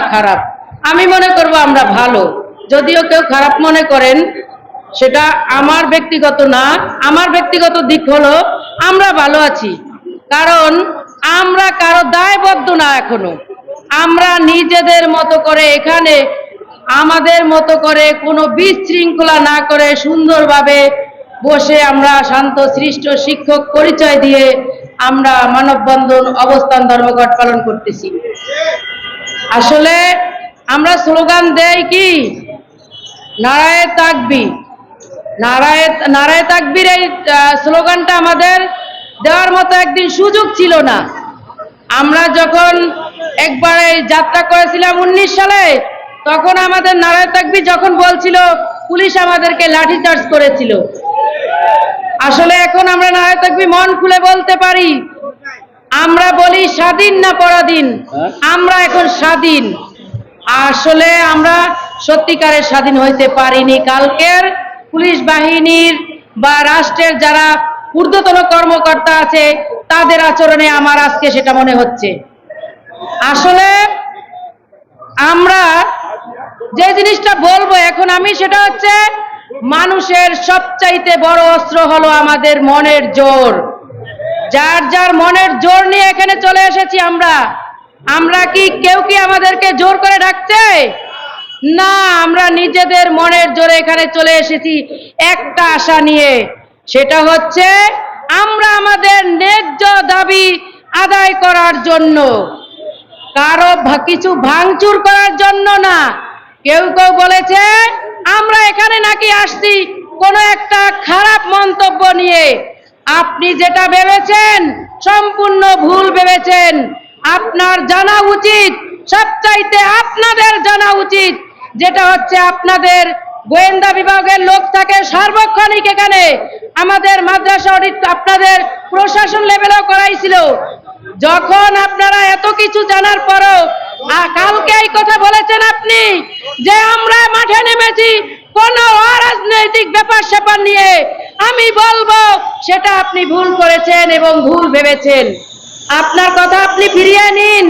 খারাপ। আমি মনে করব আমরা ভালো। যদিও কেউ খারাপ মনে করেন, সেটা আমার ব্যক্তিগত না, আমার ব্যক্তিগত দিক হলো আমরা ভালো আছি। কারণ আমরা কারও দায়বদ্ধ না এখনও। আমরা নিজেদের মতো করে এখানে, আমাদের মতো করে কোনো বিশৃঙ্খলা না করে সুন্দরভাবে বসে আমরা শান্ত, সৃষ্ট, শিক্ষক পরিচয় দিয়ে আমরা মানববন্ধন, অবস্থান, ধর্মঘট পালন করতেছি। আসলে আমরা স্লোগান দেই কি? নারায় তাকবি নারায় নারায় তাকবির এই স্লোগানটা আমাদের দেওয়ার মতো একদিন সুযোগ ছিল না। আমরা যখন একবার এই যাত্রা করেছিলাম উনিশ সালে, তখন আমাদের নারায় তাকবি যখন বলছিল, পুলিশ আমাদেরকে লাঠিচার্জ করেছিল। আসলে এখন আমরা নারায় তাকবি মন খুলে বলতে পারি আমরা বলি স্বাধীন না পরাধীন? আমরা এখন স্বাধীন। আসলে আমরা সত্যিকারের স্বাধীন হইতে পারিনি। কালকের পুলিশ বাহিনীর বা রাষ্ট্রের যারা ঊর্ধ্বতন কর্মকর্তা আছে তাদের আচরণে আমার আজকে সেটা মনে হচ্ছে। আসলে আমরা যে জিনিসটা বলব এখন আমি সেটা হচ্ছে মানুষের সবচাইতে বড় অস্ত্র হলো আমাদের মনের জোর। যার যার মনের জোর নিয়ে এখানে চলে এসেছি আমরা। আমরা কি কেউ কি আমাদেরকে জোর করে ডাকছে? না, আমরা নিজেদের মনের জোরে এখানে চলে এসেছি একটা আশা নিয়ে। সেটা হচ্ছে, আমরা আমাদের ন্যায্য দাবি আদায় করার জন্য। কারও কিছু ভাঙচুর করার জন্য না। কেউ কেউ বলেছে, আমরা এখানে নাকি আসছি কোনো একটা খারাপ মন্তব্য নিয়ে। আপনি যেটা ভেবেছেন, সম্পূর্ণ ভুল ভেবেছেন। আপনার জানা উচিত, সবচাইতে আপনাদের জানা উচিত, যেটা হচ্ছে আপনাদের গোয়েন্দা বিভাগের লোক থাকে সার্বক্ষণিক এখানে। আমাদের মাদ্রাসা অডিট, আপনাদের প্রশাসন লেভেলেও করাইছিল। যখন আপনারা এত কিছু জানার পরও কালকে এই কথা বলেছেন আপনি, যে আমরা মাঠে নেমেছি, কোন অরাজনৈতিক ব্যাপার স্যাপার নিয়ে। আমি বলব, সেটা আপনি ভুল করেছেন এবং ভুল ভেবেছেন। আপনার কথা আপনি ফিরিয়ে নিন।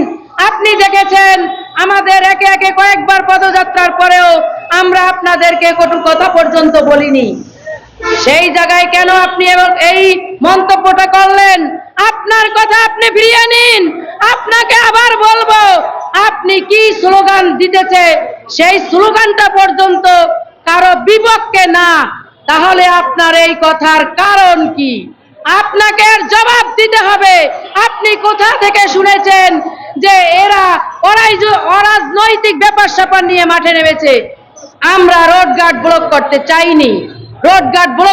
আপনি দেখেছেন, আমাদের একে একে কয়েকবার পদযাত্রার পরেও আমরা আপনাদেরকে কটু কথা পর্যন্ত বলিনি। সেই জায়গায় কেন আপনি এই মন্তব্যটা করলেন? আপনার কথা আপনি ফিরিয়ে নিন। আপনাকে আবার বলব, আপনি কি স্লোগান দিতেছে? সেই স্লোগানটা পর্যন্ত কারও বিপক্ষে না। তাহলে আপনার এই কথার কারণ কি? আপনাকে জবাব দিতে হবে। আপনি কোথা থেকে শুনেছেন যে এরা অরাজনৈতিক ব্যাপার স্যাপার নিয়ে মাঠে নেমেছে? আমরা রোড গার্ড ব্লক করতে চাইনি। Road guard block